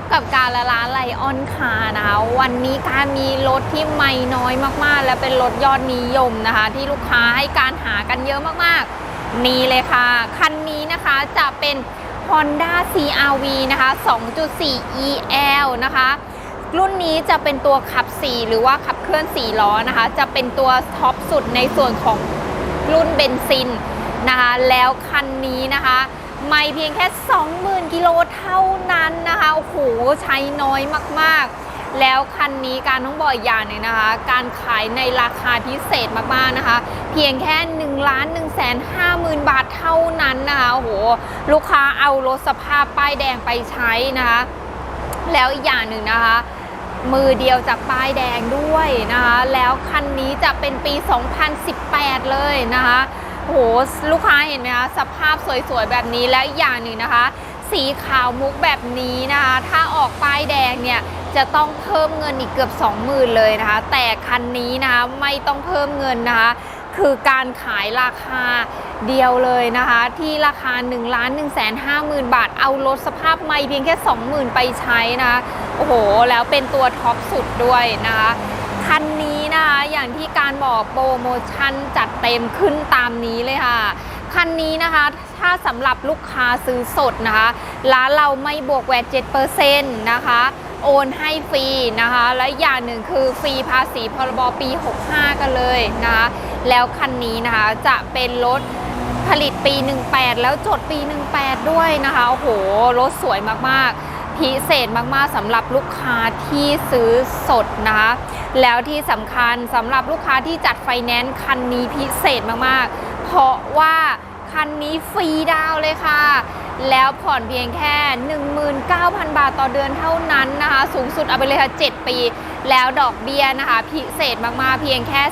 บกับการละร้านไลออนคาร์นะคะ วันนี้การมีรถที่ไม่น้อยมากๆ และเป็นรถยอดนิยมนะคะ ที่ลูกค้าให้การหากันเยอะมากๆ นี่เลยค่ะ คันนี้นะคะจะเป็น Honda CRV นะคะ 2.4 EL นะคะ รุ่นนี้จะเป็นตัวขับ 4 หรือว่าขับเคลื่อน 4 ล้อนะคะ จะเป็นตัวท็อปสุดในส่วนของรุ่นเบนซินนะคะ แล้วคันนี้นะคะ ไม่เพียงแค่ กิโลเท่านั้นนะคะโอ้โหใช้น้อยมากๆ แล้วคันนี้การต้องบอกอย่างหนึ่งนะคะ การขายในราคาพิเศษมากๆนะคะ เพียงแค่1ล้าน1แสน50,000 บาทเท่านั้นนะคะโอ้โหลูกค้าเอารถสภาพป้ายแดงไปใช้นะคะ แล้วอีกอย่างหนึ่งนะคะมือเดียวจากป้ายแดงด้วยนะคะ แล้วคันนี้จะเป็นปี 2018 เลยนะคะโหลูกค้าเห็นไหมคะ สภาพสวยๆ แบบนี้แล้วอีกอย่างหนึ่งนะคะ สีขาวมุกแบบนี้นะคะถ้าออกป้ายแดงเนี่ยจะต้องเพิ่มเงินอีกเกือบ 20,000 เลยนะคะ แต่คันนี้นะคะไม่ต้องเพิ่มเงินนะคะคือการขายราคาเดียวเลยนะคะ ที่ราคา1ล้าน1 5 0 0 0 0 บาท เอารถสภาพไม่เพียงแค่ 20,000 ไปใช้นะคะโอ้โห แล้วเป็นตัวท็อปสุดด้วยนะคะคันนี้นะคะอย่างที่การบอกโปรโมชั่นจัดเต็มขึ้นตามนี้เลยค่ะ คันนี้นะคะ ถ้าสำหรับลูกค้าซื้อสดนะคะ ร้านเราไม่บวกแวด7%นะคะ โอนให้ฟรีนะคะ และอย่างหนึ่งคือฟรีภาษีพรบปี 65 กันเลยนะคะ แล้วคันนี้นะคะจะเป็นรถผลิตปี 18 แล้วจดปี 18 ด้วยนะคะ โอ้โห รถสวยมาก ๆพิเศษมาก ๆสำหรับลูกค้าที่ซื้อสดนะคะ แล้วที่สำคัญสำหรับลูกค้าที่จัดไฟแนนซ์คันนี้พิเศษมาก ๆ เพราะว่า คันนี้ฟรีดาวเลยค่ะ แล้วผ่อนเพียงแค่ 19,000 บาทต่อเดือนเท่านั้นนะคะ สูงสุดเอาไปเลยค่ะ 7 ปี แล้วดอกเบี้ยนะคะ พิเศษมากๆ เพียงแค่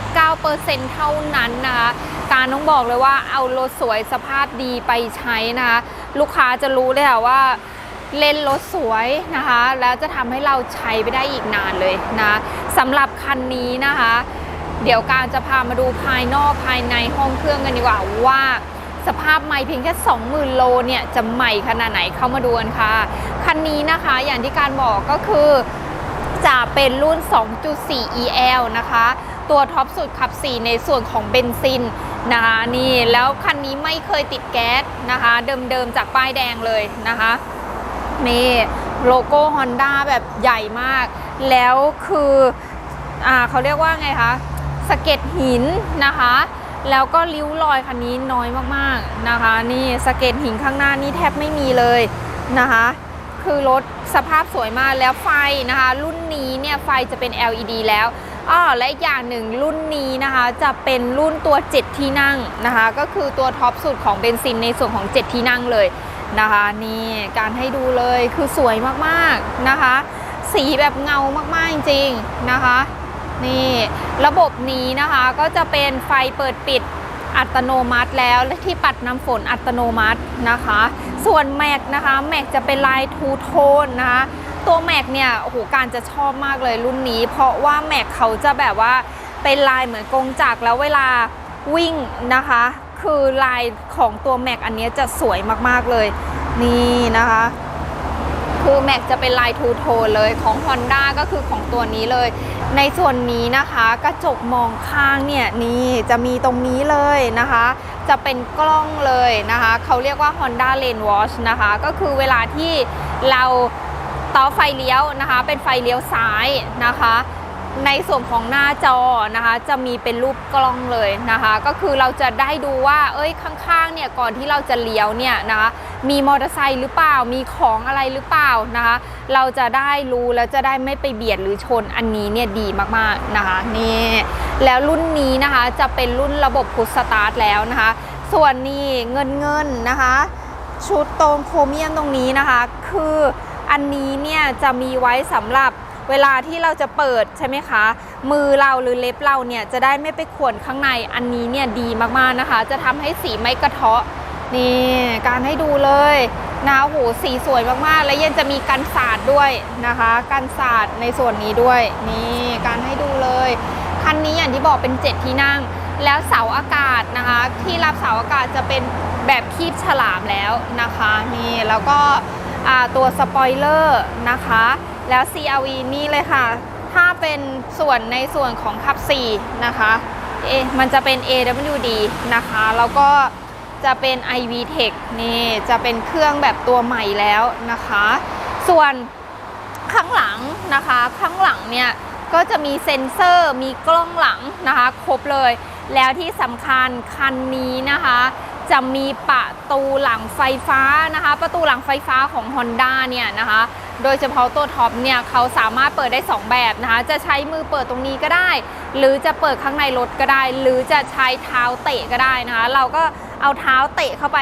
2.79%เท่านั้นนะคะการต้องบอกเลยว่าเอารถสวยสภาพดีไปใช้นะคะลูกค้าจะรู้เลยค่ะว่าเล่นรถสวยนะคะ แล้วจะทำให้เราใช้ไปได้อีกนานเลยนะสำหรับคันนี้นะคะ เดี๋ยวการจะพามาดูภายนอกภายในห้องเครื่องกันดีกว่าว่าสภาพใหม่เพียงแค่ 20,000 โลเนี่ยจะใหม่ขนาดไหนเข้ามาดูกันค่ะ คันนี้นะคะอย่างที่การบอกก็คือจะเป็นรุ่น 2.4 EL นะคะ ตัวท็อปสุดขับ 4 ในส่วนของเบนซินนะคะนี่แล้วคันนี้ไม่เคยติดแก๊สนะคะ เดิมๆจากป้ายแดงเลยนะคะนี่โลโก้ Honda แบบใหญ่มาก แล้วคืออ่าเขาเรียกว่าไงคะ สะเก็ดหินนะคะ แล้วก็ริ้วรอยคันนี้น้อยมากๆนะคะ นี่สะเก็ดหินข้างหน้านี่แทบไม่มีเลยนะคะ คือรถสภาพสวยมากแล้วไฟนะคะ รุ่นนี้เนี่ยไฟจะเป็น LED แล้วอ้อและอีกอย่างหนึ่งรุ่นนี้นะคะจะเป็นรุ่นตัว 7 ที่นั่งนะคะ ก็คือตัวท็อปสุดของเบนซินในส่วนของ 7 ที่นั่งเลยนะคะ นี่การให้ดูเลยคือสวยมากๆนะคะ สีแบบเงามากๆจริงๆนะคะ นี่ระบบนี้นะคะก็จะเป็นไฟเปิดปิดอัตโนมัติแล้วและที่ปัดน้ำฝนอัตโนมัตินะคะ ส่วนแม็กนะคะแม็กจะเป็นลายทูโทนนะคะตัวแม็กเนี่ยโอ้โหการจะชอบมากเลยรุ่นนี้ เพราะว่าแม็กเขาจะแบบว่าเป็นลายเหมือนกงจักรแล้วเวลาวิ่งนะคะ คือลายของตัวแม็กอันนี้จะสวยมากๆเลย นี่นะคะ คือแม็กจะเป็นลายทูโทนเลยของ Honda ก็คือของตัวนี้เลย ในส่วนนี้นะคะกระจกมองข้างเนี่ยนี่จะมีตรงนี้เลยนะคะ จะเป็นกล้องเลยนะคะ เขาเรียกว่า Honda Lane Watch นะคะ ก็คือเวลาที่เราต่อไฟเลี้ยวนะคะ เป็นไฟเลี้ยวซ้ายนะคะ ในส่วนของหน้าจอนะคะจะมีเป็นรูปกล้องเลยนะคะ ก็คือเราจะได้ดูว่า เอ้ยข้างๆเนี่ยก่อนที่เราจะเลี้ยวเนี่ยนะคะมีมอเตอร์ไซค์หรือเปล่ามีของอะไรหรือเปล่านะคะ เราจะได้รู้แล้วจะได้ไม่ไปเบียดหรือชนอันนี้เนี่ยดีมากๆนะคะนี่แล้วรุ่นนี้นะคะจะเป็นรุ่นระบบพุชสตาร์ทแล้วนะคะ ส่วนนี้เงินเงินนะคะชุดตรงโครเมียมตรงนี้นะคะ คืออันนี้เนี่ยจะมีไว้สำหรับ เวลาที่เราจะเปิดใช่ไหมคะ มือเราหรือเล็บเราเนี่ยจะได้ไม่ไปข่วนข้างในอันนี้เนี่ยดีมากๆนะคะ จะทำให้สีไม่กระเทาะนี่การให้ดูเลยนะโอ้โหสีสวยมากๆ และยังจะมีกันสาดด้วยนะคะกันสาดในส่วนนี้ด้วยนี่การให้ดูเลย คันนี้อย่างที่บอกเป็น 7 ที่นั่ง แล้วเสาอากาศนะคะ ที่รับเสาอากาศจะเป็นแบบคีบฉลามแล้วนะคะนี่แล้วก็ตัวสปอยเลอร์นะคะ แล้ว CRV นี่เลยค่ะ ถ้าเป็นส่วนในส่วนของขับ 4 นะคะเอมันจะเป็น AWD นะคะ แล้วก็จะเป็น iV Tech นี่จะเป็นเครื่องแบบตัวใหม่แล้วนะคะ ส่วนข้างหลังนะคะ ข้างหลังเนี่ยก็จะมีเซ็นเซอร์มีกล้องหลังนะคะ ครบเลย แล้วที่สำคัญคันนี้นะคะ จะมีประตูหลังไฟฟ้านะคะ ประตูหลังไฟฟ้าของ Honda เนี่ยนะคะ โดยเฉพาะตัวท็อปเนี่ยเขาสามารถเปิดได้ 2 แบบนะคะ จะใช้มือเปิดตรงนี้ก็ได้ หรือจะเปิดข้างในรถก็ได้ หรือจะใช้เท้าเตะก็ได้นะคะ เราก็เอาเท้าเตะเข้าไป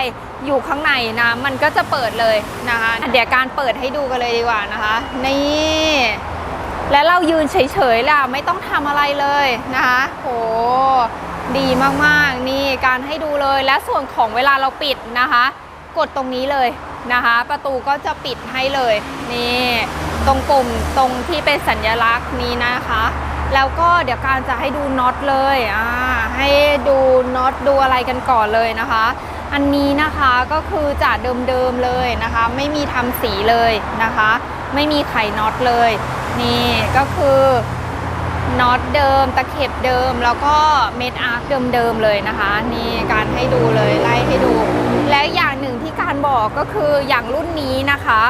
อยู่ข้างในนะ มันก็จะเปิดเลยนะคะ เดี๋ยวการเปิดให้ดูกันเลยดีกว่านะคะ นี่และเรายืนเฉยๆล่ะไม่ต้องทำอะไรเลยนะคะโหดีมากๆ นี่การให้ดูเลยและส่วนของเวลาเราปิดนะคะ กดตรงนี้เลย นะคะ ประตูก็จะปิดให้เลยนี่ตรงปุ่มตรงที่เป็นสัญลักษณ์นี้นะคะ แล้วก็เดี๋ยวการจะให้ดูน็อตเลยอ่าให้ดูน็อตดูอะไรกันก่อนเลยนะคะ อันนี้นะคะก็คือจากเดิมๆเลยนะคะ ไม่มีทำสีเลยนะคะ ไม่มีไขน็อตเลย นี่ก็คือน็อตเดิมตะเข็บเดิมแล้วก็เม็ดอาร์คเดิมๆเลยนะคะ นี่การให้ดูเลยไล่ให้ดู และอย่างหนึ่งที่การบอกก็คืออย่างรุ่นนี้นะคะ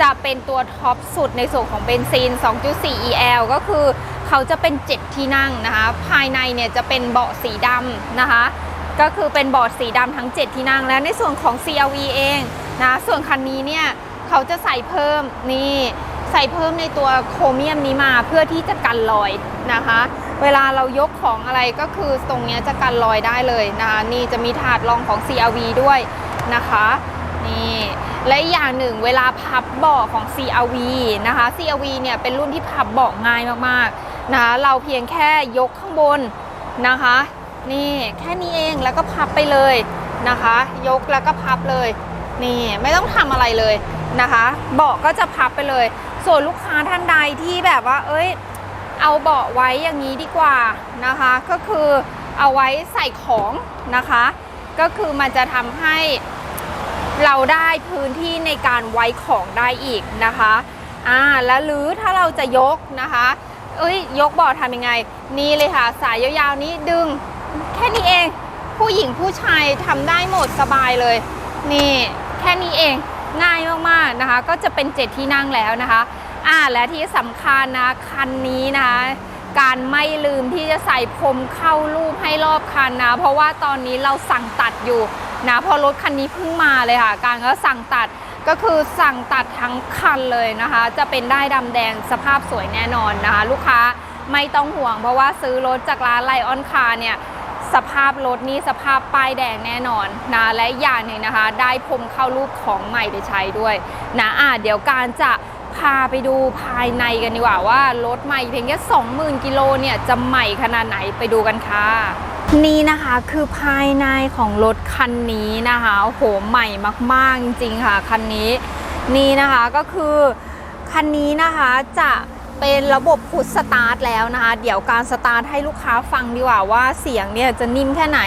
จะเป็นตัวท็อปสุดในส่วนของเบนซิน 2.4 EL ก็คือเขาจะเป็น 7 ที่นั่งนะคะ ภายในเนี่ยจะเป็นเบาะสีดำนะคะ ก็คือเป็นเบาะสีดำทั้ง 7 ที่นั่ง และในส่วนของ CRV เองนะส่วนคันนี้เนี่ยเขาจะใส่เพิ่มนี่ใส่เพิ่มในตัวโครเมียมนี้มาเพื่อที่จะกันรอยนะคะ เวลาเรายกของอะไรก็คือตรงนี้จะกันรอยได้เลยนะคะนี่จะมีถาดรองของ CRV ด้วย นะคะ นี่และอย่างหนึ่งเวลาพับเบาะของ CRV นะคะ CRV เนี่ยเป็นรุ่นที่พับเบาะง่ายมากๆนะคะเราเพียงแค่ยกข้างบนนะคะ นี่แค่นี้เองแล้วก็พับไปเลยนะคะ ยกแล้วก็พับเลย นี่ไม่ต้องทำอะไรเลยนะคะ เบาะก็จะพับไปเลย ส่วนลูกค้าท่านใดที่แบบว่า เอ้ย เอาเบาะไว้อย่างนี้ดีกว่านะคะ ก็คือเอาไว้ใส่ของนะคะ ก็คือมันจะทำให้ เราได้พื้นที่ในการไว้ของได้อีกนะคะอ่าแล้วหรือถ้าเราจะยกนะคะ เอ้ยยกบาะทำยังไง นี่เลยค่ะ สายยาวๆนี้ดึง แค่นี้เอง ผู้หญิงผู้ชายทำได้หมดสบายเลย นี่แค่นี้เองง่ายมากๆนะคะ ก็จะเป็นเจ็ดที่นั่งแล้วนะคะอ่าและที่สำคัญนะคันนี้นะคะการไม่ลืมที่จะใส่พรมเข้ารูปให้รอบคันนะ เพราะว่าตอนนี้เราสั่งตัดอยู่ นะพอรถคันนี้เพิ่งมาเลยค่ะ การก็สั่งตัดก็คือสั่งตัดทั้งคันเลยนะคะ จะเป็นได้ดำแดงสภาพสวยแน่นอนนะคะ ลูกค้าไม่ต้องห่วงเพราะว่าซื้อรถจากร้านไลออนคาร์เนี่ยสภาพรถนี่สภาพป้ายแดงแน่นอนนะและอีกอย่างหนึ่งนะคะ ได้พรมเข้ารูปของใหม่ไปใช้ด้วยนะอะเดี๋ยวการจะพาไปดูภายในกันดีกว่าว่ารถใหม่เพียงแค่ 20,000 กิโลเนี่ยจะใหม่ขนาดไหนไปดูกันค่ะ นี่นะคะคือภายในของรถคันนี้นะคะโอ้โหใหม่มาก ๆ จริงๆค่ะคันนี้นี่นะคะก็คือคันนี้นะคะจะเป็นระบบพุชสตาร์ทแล้วนะคะ เดี๋ยวการสตาร์ทให้ลูกค้าฟังดีกว่าว่าเสียงเนี่ยจะนิ่มแค่ไหน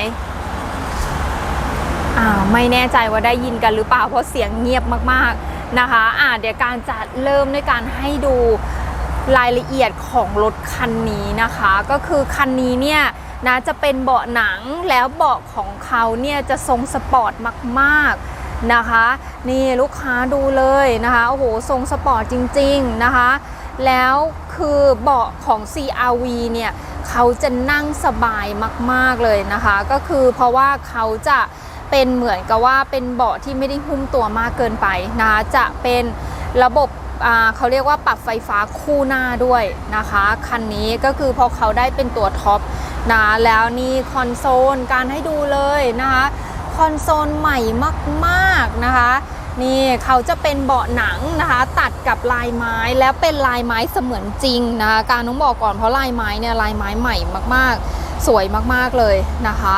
อ่าไม่แน่ใจว่าได้ยินกันหรือเปล่าเพราะเสียงเงียบมากๆนะคะอ่าเดี๋ยวการจะเริ่มด้วยการให้ดูรายละเอียดของรถคันนี้นะคะ ก็คือคันนี้เนี่ย นะจะเป็นเบาะหนังแล้วเบาะของเขาเนี่ยจะทรงสปอร์ตมากๆนะคะ นี่ลูกค้าดูเลยนะคะโอ้โหทรงสปอร์ตจริง ๆนะคะ แล้วคือเบาะของ CRV เนี่ยเขาจะนั่งสบายมากๆเลยนะคะ ก็คือเพราะว่าเขาจะเป็นเหมือนกับว่าเป็นเบาะที่ไม่ได้หุ้มตัวมากเกินไปนะคะจะเป็นระบบ เขาเรียกว่าปรับไฟฟ้าคู่หน้าด้วยนะคะ คันนี้ก็คือพอเขาได้เป็นตัวท็อปนะแล้วนี่คอนโซลการให้ดูเลยนะคะคอนโซลใหม่มากๆนะคะนี่เขาจะเป็นเบาะหนังนะคะ ตัดกับลายไม้แล้วเป็นลายไม้เสมือนจริงนะคะการต้องบอกก่อนเพราะลายไม้เนี่ยลายไม้ใหม่มากๆ สวยมากๆเลยนะคะ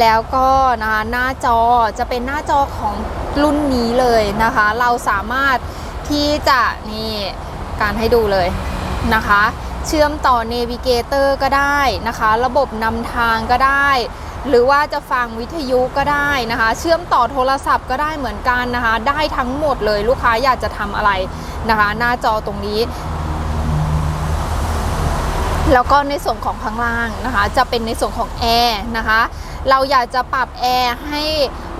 แล้วก็นะคะหน้าจอจะเป็นหน้าจอของรุ่นนี้เลยนะคะ เราสามารถ ที่จะนี่การให้ดูเลยนะคะ เชื่อมต่อเนวิเกเตอร์ก็ได้นะคะ ระบบนำทางก็ได้ หรือว่าจะฟังวิทยุก็ได้นะคะ เชื่อมต่อโทรศัพท์ก็ได้เหมือนกันนะคะ ได้ทั้งหมดเลยลูกค้าอยากจะทำอะไรนะคะ หน้าจอตรงนี้แล้วก็ในส่วนของข้างล่างนะคะ จะเป็นในส่วนของแอร์นะคะ เราอยากจะปรับแอร์ให้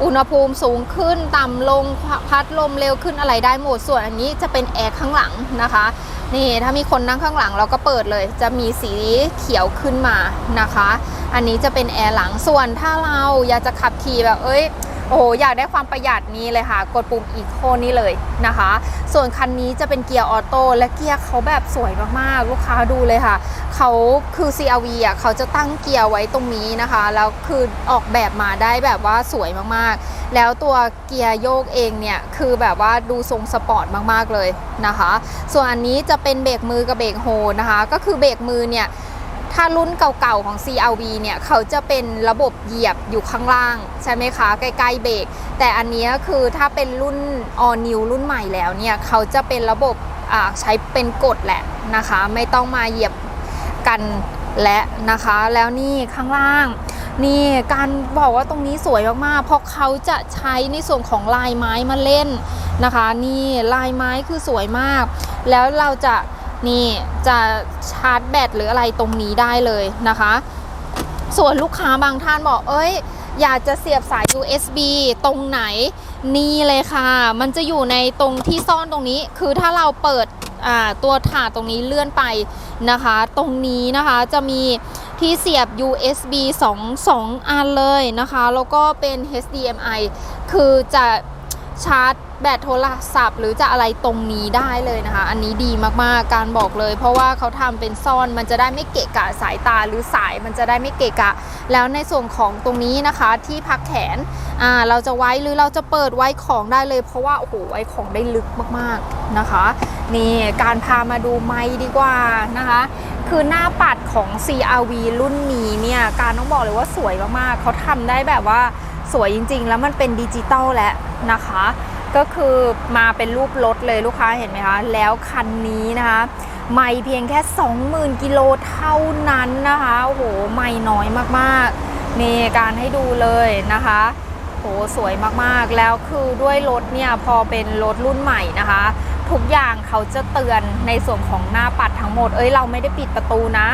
อุณหภูมิสูงขึ้นต่ำลงพัดลมเร็วขึ้นอะไรได้หมดส่วนอันนี้จะเป็นแอร์ข้างหลังนะคะนี่ถ้ามีคนนั่งข้างหลังเราก็เปิดเลย จะมีสีเขียวขึ้นมานะคะ อันนี้จะเป็นแอร์หลังส่วนถ้าเราอยากจะขับขี่แบบเอ้ย โอ้อยากได้ความประหยัดนี้เลยค่ะ กดปุ่มอีโคนี่เลยนะคะ ส่วนคันนี้จะเป็นเกียร์ออโต้และเกียร์เขาแบบสวยมากๆ ลูกค้าดูเลยค่ะ เขาคือ CRV อะเขาจะตั้งเกียร์ไว้ตรงนี้นะคะ แล้วคือออกแบบมาได้แบบว่าสวยมากๆ แล้วตัวเกียร์โยกเองเนี่ย คือแบบว่าดูทรงสปอร์ตมากๆเลยนะคะ ส่วนอันนี้จะเป็นเบรกมือกับเบรกโฮนะคะ ก็คือเบรกมือเนี่ย ถ้ารุ่นเก่าๆของ CRV เนี่ยเขาจะเป็นระบบเหยียบอยู่ข้างล่าง ใช่ไหมคะ ใกล้ๆเบรกแต่อันนี้คือถ้าเป็นรุ่น all new รุ่นใหม่แล้วเนี่ยเขาจะเป็นระบบใช้เป็นกดแหละนะคะ ไม่ต้องมาเหยียบกันและนะคะ แล้วนี่ข้างล่าง นี่การบอกว่าตรงนี้สวยมากๆเพราะเขาจะใช้ในส่วนของลายไม้มาเล่นนะคะ นี่ลายไม้คือสวยมาก แล้วเราจะ นี่จะชาร์จแบตหรืออะไรตรงนี้ได้เลยนะคะ ส่วนลูกค้าบางท่านบอกเอ้ย อยากจะเสียบสาย USB ตรงไหนนี่เลยค่ะ มันจะอยู่ในตรงที่ซ่อนตรงนี้ คือถ้าเราเปิดตัวถาดตรงนี้เลื่อนไปนะคะ ตรงนี้นะคะจะมีที่เสียบ USB 2 2 อันเลยนะคะ แล้วก็เป็น HDMI คือจะ ชาร์จแบตโทรศัพท์ หรือจะอะไรตรงนี้ได้เลยนะคะ อันนี้ดีมากๆการบอกเลย เพราะว่าเขาทำเป็นซ่อนมันจะได้ไม่เกะกะสายตาหรือสายมันจะได้ไม่เกะกะ แล้วในส่วนของตรงนี้นะคะที่พักแขนอ่าเราจะไว้หรือเราจะเปิดไว้ของได้เลย เพราะว่าโอ้โหไว้ของได้ลึกมากๆนะคะ นี่การพามาดูไม้ดีกว่านะคะคือหน้าปัดของ CRV รุ่นนี้เนี่ย การต้องบอกเลยว่าสวยมากๆ เขาทำได้แบบว่า สวยจริง ๆ แล้วมันเป็นดิจิตอลแล้วนะคะ ก็คือมาเป็นรูปรถเลยลูกค้าเห็นไหมคะแล้วคันนี้นะคะไม่เพียงแค่ 20,000กิโลเท่านั้นนะคะโอ้โหไม่น้อยมากๆนี่การให้ดูเลยนะคะโหสวยมากๆแล้วคือด้วยรถเนี่ยพอเป็นรถรุ่นใหม่นะคะ ทุกอย่างเขาจะเตือน ในส่วนของหน้าปัดทั้งหมด เอ้ยเราไม่ได้ปิดประตูนะ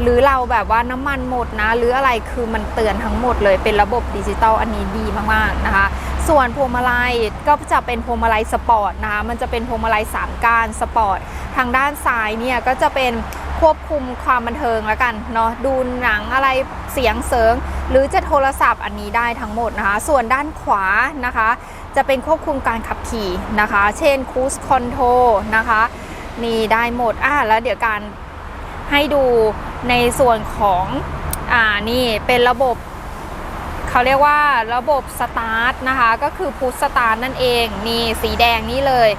หรือเราแบบว่าน้ำมันหมดนะ หรืออะไรคือมันเตือนทั้งหมดเลยเป็นระบบดิจิตอลอันนี้ดีมากๆนะคะ ส่วนพวงมาลัยก็จะเป็นพวงมาลัยสปอร์ตนะคะมันจะเป็นพวงมาลัย3ก้านสปอร์ตทางด้านซ้ายเนี่ยก็จะเป็นควบคุมความบันเทิงแล้วกันเนาะดูหนังอะไรเสียงเสริง หรือจะโทรศัพท์อันนี้ได้ทั้งหมดนะคะ ส่วนด้านขวานะคะ จะเป็นควบคุมการขับขี่นะคะ เช่น Cruise Control นะคะ นี่ได้หมดอ่าแล้วเดี๋ยวการให้ดูในส่วนของอ่านี่เป็นระบบเขาเรียกว่าระบบสตาร์ทนะคะก็คือพุทสตาร์ทนั่นเองนี่สีแดงนี่เลย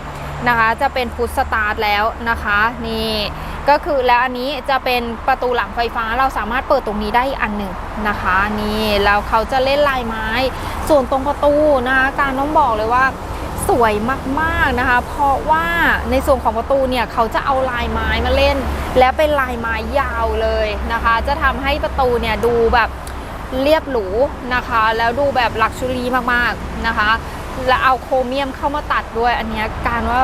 นะคะจะเป็นพุทสตาร์ทแล้วนะคะนี่ก็คือแล้วอันนี้จะเป็นประตูหลังไฟฟ้าเราสามารถเปิดตรงนี้ได้อันหนึ่งนะคะนี่แล้วเขาจะเล่นลายไม้ ส่วนตรงประตูนะคะการต้องบอกเลยว่า สวยมากๆนะคะ เพราะว่าในส่วนของประตูเนี่ยเขาจะเอาลายไม้มาเล่น และเป็นลายไม้ยาวเลยนะคะ จะทำให้ประตูเนี่ยดูแบบเรียบหรูนะคะ แล้วดูแบบลักชัวรี่มากๆนะคะ แล้วเอาโครเมียมเข้ามาตัดด้วยอันนี้การว่า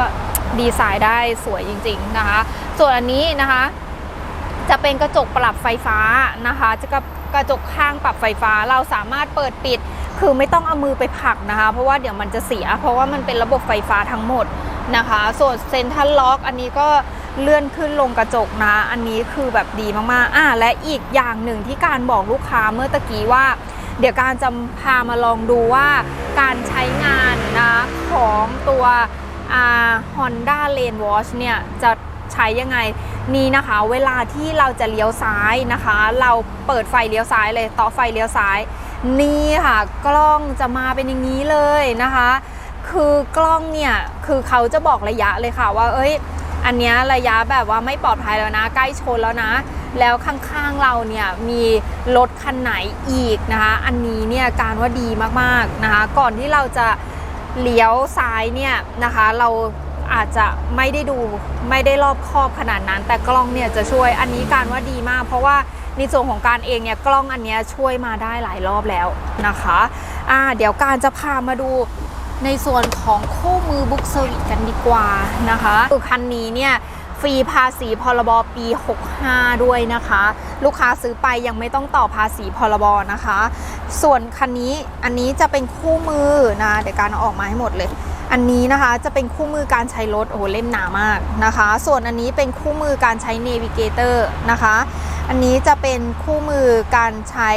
ดีไซน์ได้สวยจริง ๆนะคะ ส่วนอันนี้นะคะ จะเป็นกระจกปรับไฟฟ้านะคะ จะกับกระจกข้างปรับไฟฟ้าเราสามารถเปิดปิด คือไม่ต้องเอามือไปผลักนะคะ เพราะว่าเดี๋ยวมันจะเสีย เพราะว่ามันเป็นระบบไฟฟ้าทั้งหมดนะคะ ส่วนเซนทัลล็อกอันนี้ก็เลื่อนขึ้นลงกระจกนะ อันนี้คือแบบดีมากๆอ่าและอีกอย่างหนึ่งที่การบอกลูกค้าเมื่อตะกี้ว่า เดี๋ยวการจะพามาลองดูว่าการใช้งานนะของตัวฮอ่า Honda Lane Watch เนี่ยจะใช้ยังไงนี่นะคะ เวลาที่เราจะเลี้ยวซ้ายนะคะ เราเปิดไฟเลี้ยวซ้ายเลยต่อไฟเลี้ยวซ้าย นี่ค่ะกล้องจะมาเป็นอย่างนี้เลยนะคะ คือกล้องเนี่ยคือเขาจะบอกระยะเลยค่ะว่า เอ้ย อันเนี้ยระยะแบบว่าไม่ปลอดภัยแล้วนะ ใกล้ชนแล้วนะ แล้วข้างๆเราเนี่ยมีรถคันไหนอีกนะคะ อันนี้เนี่ยการว่าดีมากๆนะคะ ก่อนที่เราจะเลี้ยวซ้ายเนี่ยนะคะ เราอาจจะไม่ได้ดูไม่ได้รอบคอบขนาดนั้น แต่กล้องเนี่ยจะช่วยอันนี้การว่าดีมาก เพราะว่า ในส่วนของการเองเนี่ยกล้องอันนี้ช่วยมาได้หลายรอบแล้วนะคะอ่าเดี๋ยวการจะพามาดูในส่วนของคู่มือบุ๊กเซอร์วิสกันดีกว่านะคะคือคันนี้เนี่ยฟรีภาษีพรบปี 65 ด้วยนะคะ ลูกค้าซื้อไปยังไม่ต้องต่อภาษีพรบนะคะ ส่วนคันนี้อันนี้จะเป็นคู่มือนะเดี๋ยวการอออกมาให้หมดเลย อันนี้นะคะจะเป็นคู่มือการใช้รถโอ้เล่มหนามากนะคะ ส่วนอันนี้เป็นคู่มือการใช้ Navigator นะคะ อันนี้จะเป็นคู่มือการใช้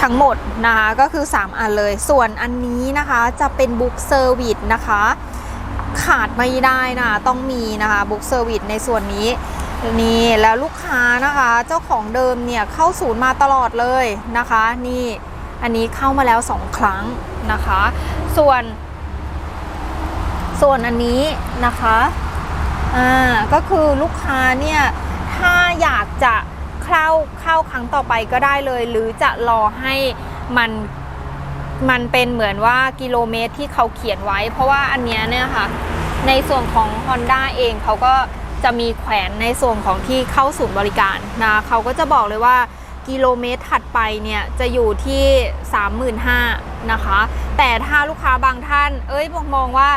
ทั้งหมดนะคะก็คือ 3 อันเลย ส่วนอันนี้นะคะจะเป็นบุ๊กเซอร์วิสนะคะ ขาดไม่ได้นะต้องมีนะคะบุ๊กเซอร์วิสในส่วนนี้นี่แล้วลูกค้านะคะเจ้าของเดิมเนี่ยเข้าศูนย์มาตลอดเลยนะคะนี่อันนี้เข้ามาแล้ว 2 ครั้งนะคะ ส่วน ส่วนอันนี้นะคะอ่าก็คือลูกค้าเนี่ย ถ้าอยากจะเข้าเข้าครั้งต่อไปก็ได้เลย หรือจะรอให้มันมันเป็นเหมือนว่ากิโลเมตรที่เขาเขียนไว้ เพราะว่าอันนี้เนี่ยค่ะ ในส่วนของ Honda เองเขาก็จะมีแขวนในส่วนของที่เข้าศูนย์บริการนะเขาก็จะบอกเลยว่ากิโลเมตรถัดไปเนี่ยจะอยู่ที่ 35,000นะคะ แต่ถ้าลูกค้าบางท่าน เอ้ยมองว่า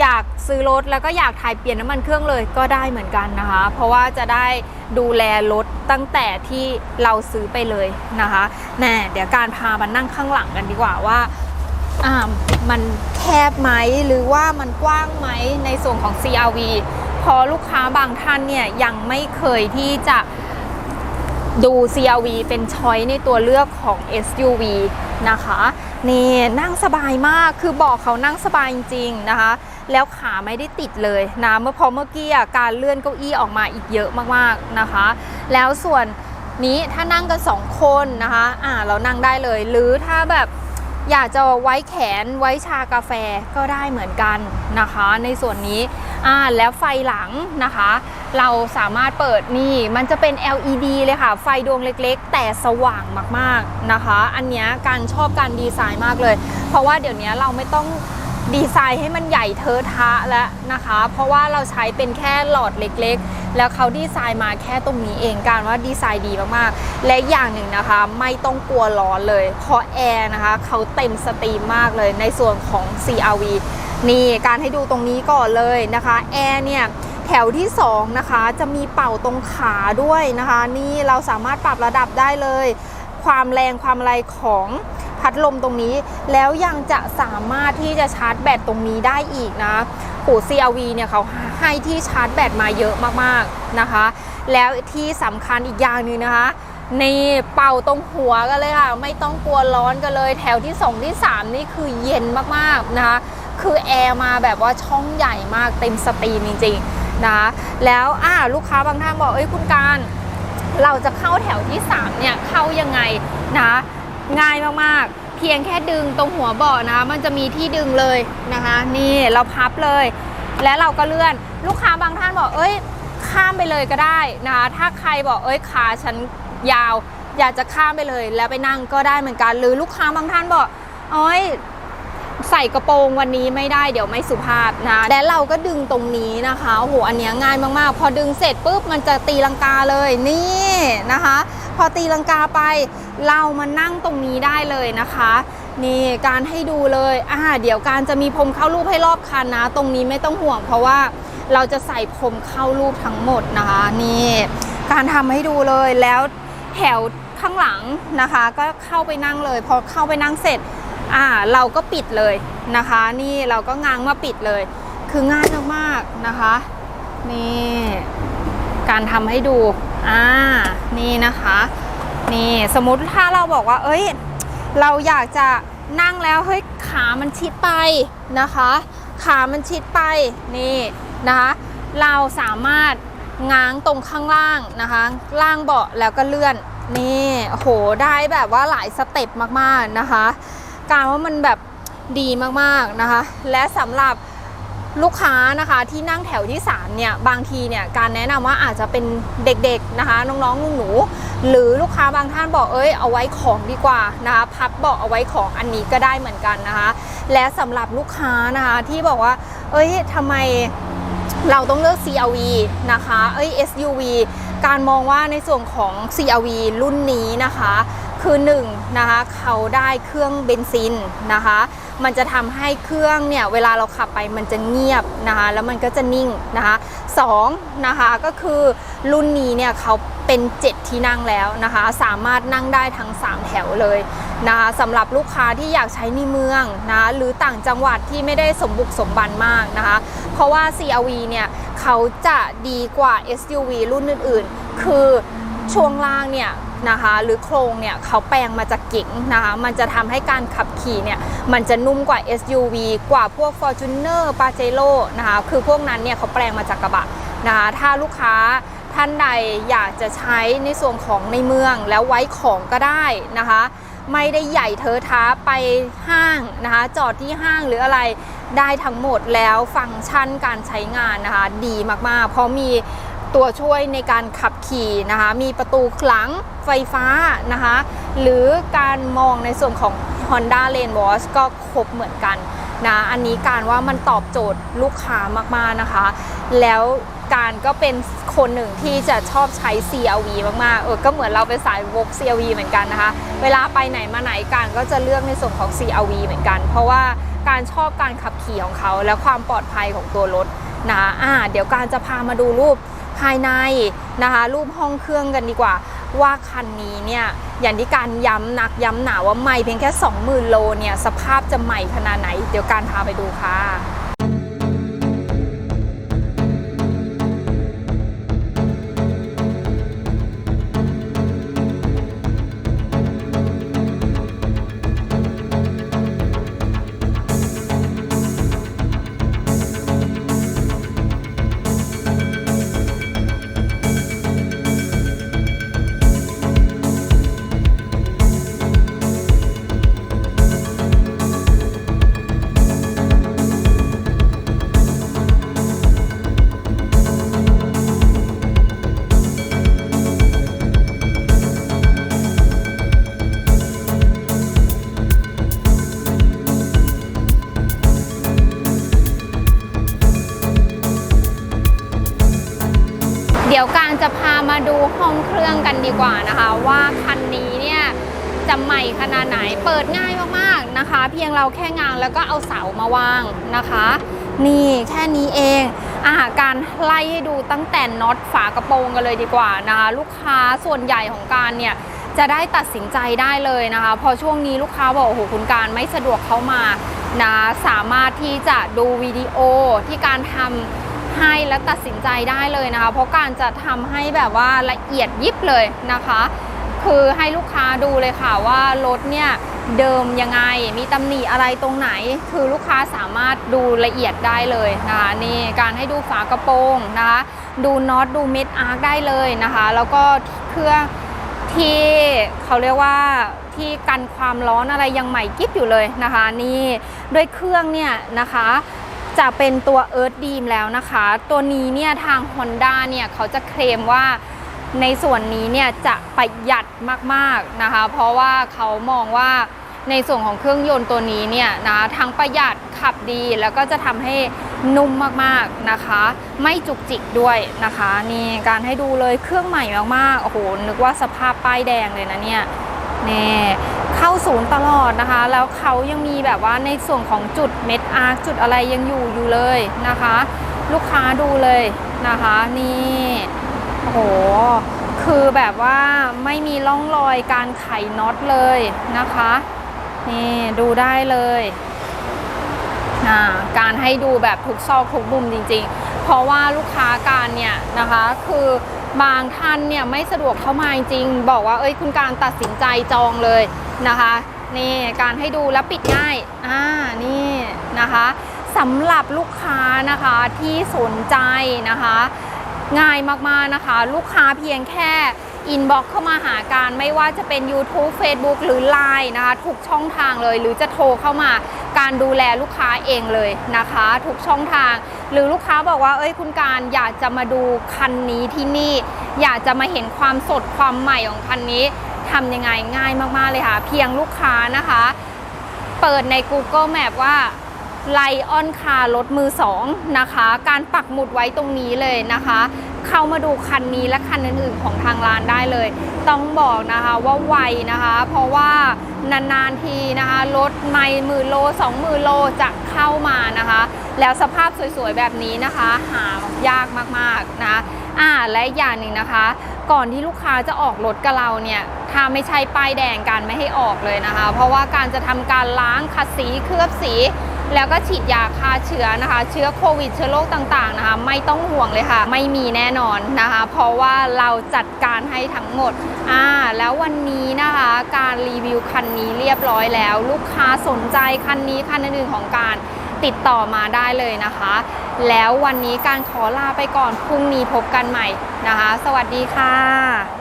อยากซื้อรถแล้วก็อยากถ่ายเปลี่ยนน้ำมันเครื่องเลยก็ได้เหมือนกันนะคะ เพราะว่าจะได้ดูแลรถตั้งแต่ที่เราซื้อไปเลยนะคะแน่เดี๋ยวการพามานั่งข้างหลังกันดีกว่าว่าอ่ามันแคบไหมหรือว่ามันกว้างไหมในส่วนของ CRV เพอลูกค้าบางท่านเนี่ยยังไม่เคยที่จะดู CRV เป็นช้อยในตัวเลือกของ SUV นะคะ นี่นั่งสบายมากคือบอกเขานั่งสบายจริงๆนะคะ แล้วขาไม่ได้ติดเลยนะเมื่อพอเมื่อกี้การเลื่อนเก้าอี้ออกมาอีกเยอะมากๆนะคะ แล้วส่วนนี้ถ้านั่งกันสองคนนะคะอ่าเรานั่งได้เลย หรือถ้าแบบอยากจะไว้แขนไว้ชากาแฟก็ได้เหมือนกันนะคะ ในส่วนนี้อ่าแล้วไฟหลังนะคะ เราสามารถเปิดนี่มันจะเป็น LED เลยค่ะ ไฟดวงเล็กๆ แต่สว่างมากๆนะคะ อันนี้การชอบการดีไซน์มากเลย เพราะว่าเดี๋ยวนี้เราไม่ต้อง ดีไซน์ให้มันใหญ่เทอะทะแล้วนะคะ เพราะว่าเราใช้เป็นแค่หลอดเล็กๆ แล้วเขาดีไซน์มาแค่ตรงนี้เองการว่าดีไซน์ดีมากๆ และอย่างหนึ่งนะคะไม่ต้องกลัวร้อนเลยเพราะแอร์นะคะเขาเต็มสตรีมมากเลยในส่วนของ CRV นี่การให้ดูตรงนี้ก่อนเลยนะคะแอร์เนี่ยแถวที่ 2 นะคะ จะมีเป่าตรงขาด้วยนะคะ นี่เราสามารถปรับระดับได้เลย ความแรงความอะไรของ พัดลมตรงนี้ แล้วยังจะสามารถที่จะชาร์จแบตตรงนี้ได้อีกนะโห CRV เนี่ยเขาให้ที่ชาร์จแบตมาเยอะมากๆนะคะ แล้วที่สำคัญอีกอย่างหนึงนะคะในเป่าตรงหัวกันเลยค่ะ ไม่ต้องกลัวร้อนกันเลย แถวที่ 2 ที่ 3 นี่คือเย็นมากๆนะคะ คือแอร์มาแบบว่าช่องใหญ่มากเต็มสตรีมจริงๆนะคะแล้วอ่าลูกค้าบางท่านบอกเอ้ยคุณการ เราจะเข้าแถวที่ 3 เนี่ย เข้ายังไงนะ ง่ายมากๆ เพียงแค่ดึงตรงหัวเบาะนะคะ มันจะมีที่ดึงเลยนะคะ นี่เราพับเลย และเราก็เลื่อนลูกค้าบางท่านบอกเอ้ย ข้ามไปเลยก็ได้นะคะถ้าใครบอกเอ้ยขาฉันยาว อยากจะข้ามไปเลย แล้วไปนั่งก็ได้เหมือนกัน หรือลูกค้าบางท่านบอกเอ้ย ใส่กระโปรงวันนี้ไม่ได้เดี๋ยวไม่สุภาพนะและเราก็ดึงตรงนี้นะคะโอ้โหอันนี้ง่ายมากๆ พอดึงเสร็จปุ๊บมันจะตีลังกาเลยนี่นะคะ พอตีลังกาไปเรามานั่งตรงนี้ได้เลยนะคะนี่การให้ดูเลยอ่าเดี๋ยวการจะมีพรมเข้ารูปให้รอบคันนะ ตรงนี้ไม่ต้องห่วง เพราะว่าเราจะใส่พรมเข้ารูปทั้งหมดนะคะนี่การทำให้ดูเลยแล้วแถวข้างหลังนะคะ ก็เข้าไปนั่งเลย พอเข้าไปนั่งเสร็จ อ่าเราก็ปิดเลยนะคะ นี่เราก็ง้างมาปิดเลย คือง่ายมากๆนะคะนี่การทำให้ดูอ่านี่นะคะ นี่สมมุติถ้าเราบอกว่า เอ้ย เราอยากจะนั่งแล้วเฮ้ยขามันชิดไปนะคะ ขามันชิดไปนี่นะคะเราสามารถง้างตรงข้างล่างนะคะ ล่างเบาะแล้วก็เลื่อนนี่โอ้โหได้แบบว่าหลายสเต็ปมากๆนะคะ การว่ามันแบบดีมากๆนะคะ และสำหรับลูกค้านะคะที่นั่งแถวที่3เนี่ยบางทีเนี่ยการแนะนำว่าอาจจะเป็นเด็กๆนะคะน้องๆหนูๆหรือลูกค้าบางท่านบอกเอ้ยเอาไว้ของดีกว่านะคะพับเบาะเอาไว้ของอันนี้ก็ได้เหมือนกันนะคะ และสำหรับลูกค้านะคะที่บอกว่า เอ้ยทำไมเราต้องเลือก CRV นะคะเอ้ย SUV การมองว่าในส่วนของ CRV รุ่นนี้นะคะ คือ1นงนะคะเขาได้เครื่องเบนซินนะคะ มันจะทำให้เครื่องเนี่ยเวลาเราขับไปมันจะเงียบนะคะ แล้วมันก็จะนิ่งนะคะสองนะคะก็คือรุ่นนี้เนี่ยเขาเป็น 7 ที่นั่งแล้วนะคะ สามารถนั่งได้ทั้ง 3 แถวเลยนะคะสำหรับลูกค้าที่อยากใช้ในเมืองนะหรือต่างจังหวัดที่ไม่ได้สมบุกสมบันมากนะคะ เพราะว่า CRV เนี่ยเขาจะดีกว่า SUV รุ่นอื่นๆ คือช่วงล่างเนี่ยนะคะหรือโครงเนี่ยเขาแปลงมาจากเก๋งนะคะมันจะทำให้การขับขี่เนี่ยมันจะนุ่มกว่า SUV กว่าพวก Fortuner p a j e r o นะคะคือพวกนั้นเนี่ยเขาแปลงมาจากกระบะนะคะถ้าลูกค้าท่านใดอยากจะใช้ในส่วนของในเมืองแล้วไว้ของก็ได้นะคะ ไม่ได้ใหญ่เทอะท้าไปห้างนะคะ จอดที่ห้างหรืออะไรได้ทั้งหมดแล้วฟังก์ชันการใช้งานนะคะ ดีมากๆ เพราะมีตัวช่วยในการขับขี่นะคะ มีประตูหลังไฟฟ้านะคะ หรือการมองในส่วนของ Honda Lane Watch ก็ครบเหมือนกันนะ อันนี้การว่ามันตอบโจทย์ลูกค้ามากๆนะคะ แล้วการก็เป็น คนหนึ่งที่จะชอบใช้ CRV มากๆ เออ ก็เหมือนเราเป็นสายวก CRV เหมือนกันนะคะ เวลาไปไหนมาไหนการก็จะเลือกในส่วนของ CRV เหมือนกัน เพราะว่าการชอบการขับขี่ของเขา และความปลอดภัยของตัวรถนะอ่า เดี๋ยวการจะพามาดูรูปภายในนะคะ รูปห้องเครื่องกันดีกว่า ว่าคันนี้เนี่ย อย่างที่การย้ำหนักย้ำหนาว่าไม่เพียงแค่ 20,000 โลเนี่ย สภาพจะใหม่ขนาดไหน เดี๋ยวการพาไปดูค่ะ ดูห้องเครื่องกันดีกว่านะคะ ว่าคันนี้เนี่ยจะใหม่ขนาดไหนเปิดง่ายมากๆนะคะ เพียงเราแค่งานแล้วก็เอาเสามาวางนะคะ นี่แค่นี้เองอาการไล่ให้ดูตั้งแต่น็อตฝากระโปรงกันเลยดีกว่านะคะ ลูกค้าส่วนใหญ่ของการเนี่ยจะได้ตัดสินใจได้เลยนะคะ พอช่วงนี้ลูกค้าบอกโอ้โหคุณการไม่สะดวกเข้ามานะสามารถที่จะดูวิดีโอที่การทำ ให้และตัดสินใจได้เลยนะคะ เพราะการจะทำให้แบบว่าละเอียดยิบเลยนะคะ คือให้ลูกค้าดูเลยค่ะว่ารถเนี่ยเดิมยังไงมีตำหนิอะไรตรงไหน คือลูกค้าสามารถดูละเอียดได้เลยนะคะนี่การให้ดูฝากระโปรงนะคะดูน็อตดูเม็ดอาร์คได้เลยนะคะ แล้วก็เครื่องที่เขาเรียกว่าที่กันความร้อนอะไรยังใหม่กิ๊บอยู่เลยนะคะ นี่ด้วยเครื่องเนี่ยนะคะ จะเป็นตัว Earth Beam แล้วนะคะ ตัวนี้เนี่ยทาง Honda เนี่ยเขาจะเคลมว่าในส่วนนี้เนี่ยจะประหยัดมากๆนะคะ เพราะว่าเขามองว่าในส่วนของเครื่องยนต์ตัวนี้เนี่ยนะทั้งประหยัดขับดีแล้วก็จะทำให้นุ่มมากๆนะคะ ไม่จุกจิกด้วยนะคะนี่การให้ดูเลยเครื่องใหม่มากๆโอ้โหนึกว่าสภาพป้ายแดงเลยนะเนี่ยนี่ เข้าศูนย์ตลอดนะคะ แล้วเขายังมีแบบว่าในส่วนของจุดเม็ดอาร์จุดอะไรยังอยู่อยู่เลยนะคะ ลูกค้าดูเลยนะคะนี่โอ้โหคือแบบว่าไม่มีร่องรอยการไขน็อตเลยนะคะนี่ดูได้เลยการให้ดูแบบทุกซอกทุกมุมจริงๆ เพราะว่าลูกค้าการเนี่ยนะคะคือบางท่านเนี่ยไม่สะดวกเข้ามาจริง บอกว่าเอ้ยคุณการตัดสินใจจองเลย นะคะ นี่การให้ดูแล้วปิดง่ายอ่านี่นะคะสำหรับลูกค้านะคะที่สนใจนะคะ ง่ายมากๆนะคะ ลูกค้าเพียงแค่อินบ็อกเข้ามาหาการไม่ว่าจะเป็น YouTube Facebook หรือ Line นะคะ ทุกช่องทางเลย หรือจะโทรเข้ามาการดูแลลูกค้าเองเลยนะคะ ทุกช่องทาง หรือลูกค้าบอกว่าเอ้ยคุณการอยากจะมาดูคันนี้ที่นี่ อยากจะมาเห็นความสดความใหม่ของคันนี้ ทำยังไงง่ายมากๆเลยค่ะ เพียงลูกค้านะคะ เปิดใน Google Map ว่าไลออนคารถมือสองนะคะ การปักหมุดไว้ตรงนี้เลยนะคะ เข้ามาดูคันนี้และคันอื่นๆของทางร้านได้เลย ต้องบอกนะคะว่าไวนะคะ เพราะว่านานๆทีนะคะรถไม่หมื่นโลสองหมื่นโลจะเข้ามานะคะ แล้วสภาพสวยๆแบบนี้นะคะ หายากมากๆนะอ่าและอีกอย่างหนึ่งนะคะ ก่อนที่ลูกค้าจะออกรถกับเราเนี่ยถ้าไม่ใช่ป้ายแดงการไม่ให้ออกเลยนะคะ เพราะว่าการจะทำการล้างขัดสีเคลือบสี แล้วก็ฉีดยาฆ่าเชื้อนะคะ เชื้อโควิดเชื้อโรคต่างๆนะคะ ไม่ต้องห่วงเลยค่ะ ไม่มีแน่นอนนะคะ เพราะว่าเราจัดการให้ทั้งหมดอ่าแล้ววันนี้นะคะการรีวิวคันนี้เรียบร้อยแล้ว ลูกค้าสนใจคันนี้คันอื่นของการ ติดต่อมาได้เลยนะคะ แล้ววันนี้การขอลาไปก่อนพรุ่งนี้พบกันใหม่นะคะ สวัสดีค่ะ